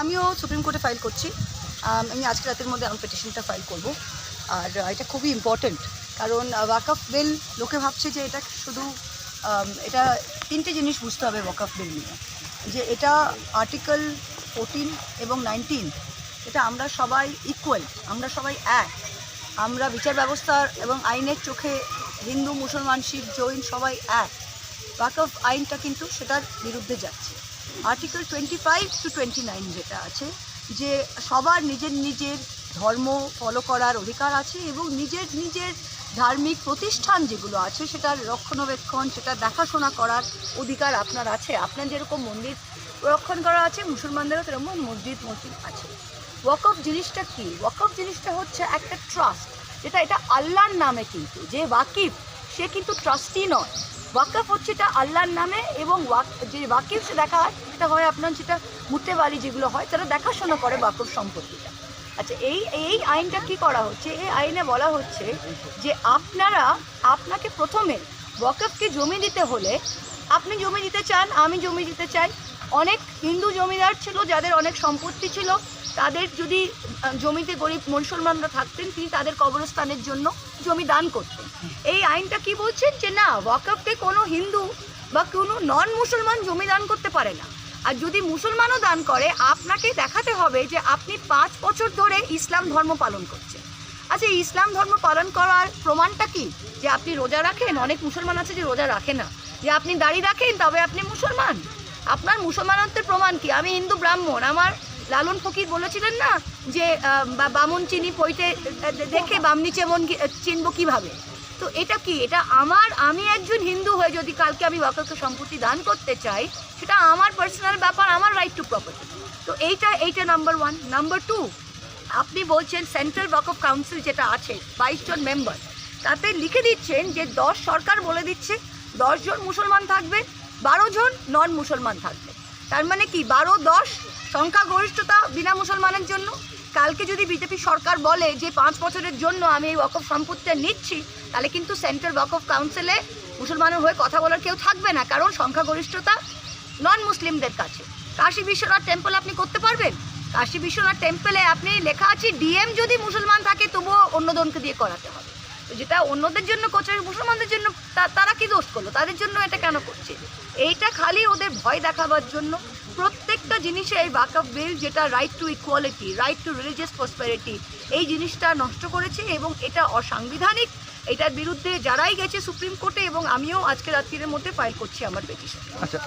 আমিও সুপ্রিম কোর্টে ফাইল করছি। আমি আজকে রাতের মধ্যে আমার পিটিশনটা ফাইল করব। আর এটা খুবই ইম্পর্ট্যান্ট কারণ ওয়াকফ বিল লোকে ভাবছে যে এটা শুধু এটা তিনটে জিনিস বুঝতে হবে ওয়াকফ বিল নিয়ে। যে এটা আর্টিকেল ফোরটিন এবং নাইনটিন এটা আমরা সবাই ইকুয়াল আমরা সবাই এক। আমরা বিচার ব্যবস্থার এবং আইনের চোখে হিন্দু, মুসলমান, শিখ, জৈন সবাই এক। ওয়াকফ আইনটা কিন্তু সেটার বিরুদ্ধে যাচ্ছে। Article twenty five to twenty nine যেটা আছে, যে সবার নিজের নিজের ধর্ম ফলো করার অধিকার আছে এবং নিজের নিজের ধার্মিক প্রতিষ্ঠান যেগুলো আছে, সেটার রক্ষণাবেক্ষণ সেটা দেখাশোনা করার অধিকার আপনার আছে। আপনার যেরকম মন্দির রক্ষণ করা আছে, মুসলমানদেরও সেরকম মসজিদ মসজিদ আছে। ওয়াকফ জিনিসটা কি? ওয়াকফ জিনিসটা হচ্ছে একটা ট্রাস্ট যেটা এটা আল্লাহর নামে কিন্তু, যে ওয়াকিফ, সে কিন্তু ট্রাস্টি নয়। ওয়াকফ হচ্ছে এটা আল্লাহর নামে এবং ওয়াক যে ওয়াকিফ সে দেখা হয়, সেটা হয় আপনার যেটা মুতে বাড়ি যেগুলো হয়, তারা দেখাশোনা করে ওয়াকফ সম্পত্তিটা। আচ্ছা এই এই আইনটা কি করা হচ্ছে? এই আইনে বলা হচ্ছে যে আপনারা, আপনাকে প্রথমে ওয়াকফকে জমি দিতে হলে, আপনি জমি দিতে চান, আমি জমি দিতে চাই। অনেক হিন্দু জমিদার ছিল, যাদের অনেক সম্পত্তি ছিল তাদের যদি জমিতে গরিব মুসলমানরা থাকতেন, তিনি তাদের কবরস্থানের জন্য জমি দান করতেন। এই আইনটা কি বলছেন? যে না, ওয়াকফকে কোনো হিন্দু বা কোনো নন মুসলমান জমি দান করতে পারে না। আর যদি মুসলমানও দান করে, আপনাকে দেখাতে হবে যে আপনি পাঁচ বছর ধরে ইসলাম ধর্ম পালন করছেন। আচ্ছা ইসলাম ধর্ম পালন করার প্রমাণটা কি? যে আপনি রোজা রাখেন? অনেক মুসলমান আছে যে রোজা রাখে না। যে আপনি দাড়ি রাখেন, তবে আপনি মুসলমান। আপনার মুসলমানত্বের প্রমাণ কি? আমি হিন্দু ব্রাহ্মণ, আমার লালন ফকির বলেছিলেন না যে বামন চিনি পইতে দেখে বামনি চেমন চিনব কীভাবে? তো এটা কি? এটা আমার, আমি একজন হিন্দু হয়ে যদি কালকে আমি ওয়াকফকে সম্পত্তি দান করতে চাই, সেটা আমার পার্সোনাল ব্যাপার, আমার রাইট টু প্রপার্টি তো এইটা এইটা নাম্বার ওয়ান নাম্বার টু আপনি বলছেন সেন্ট্রাল ওয়াকফ কাউন্সিল যেটা আছে, বাইশ জন মেম্বার তাতে লিখে দিচ্ছেন যে দশ সরকার বলে দিচ্ছে দশজন মুসলমান থাকবে, বারো জন নন মুসলমান থাকবে। তার মানে কি, বারো দশ সংখ্যাগরিষ্ঠতা বিনা মুসলমানের জন্য? কালকে যদি বিজেপি সরকার বলে যে পাঁচ বছরের জন্য আমি এই ওয়াকফ সম্পত্তিটা নিচ্ছি, তাহলে কিন্তু সেন্ট্রাল ওয়াকফ কাউন্সিলে মুসলমানের হয়ে কথা বলার কেউ থাকবে না, কারণ সংখ্যাগরিষ্ঠতা নন মুসলিমদের কাছে। কাশী বিশ্বনাথ টেম্পল আপনি করতে পারবেন? কাশী বিশ্বনাথ টেম্পলে আপনি লেখা আছে ডিএম যদি মুসলমান থাকে, তবুও অন্যজনকে দিয়ে করাতে তো যেটা অন্যদের জন্য করছে মুসলমানদের জন্য তারা কি দোষ করল? তাদের জন্য এটা কেন করছে? এইটা খালি ওদের ভয় দেখাবার জন্য প্রত্যেকটা জিনিসে এই বাকআপ বিল যেটা right to equality right to religious prosperity এই জিনিসটা নষ্ট করেছে এবং এটা অসাংবিধানিক। এটার বিরুদ্ধে যারাই গেছে সুপ্রিম কোর্টে এবং আমিও আজকে রাত্রির মধ্যে ফাইল করছি আমার পেটিশন আচ্ছা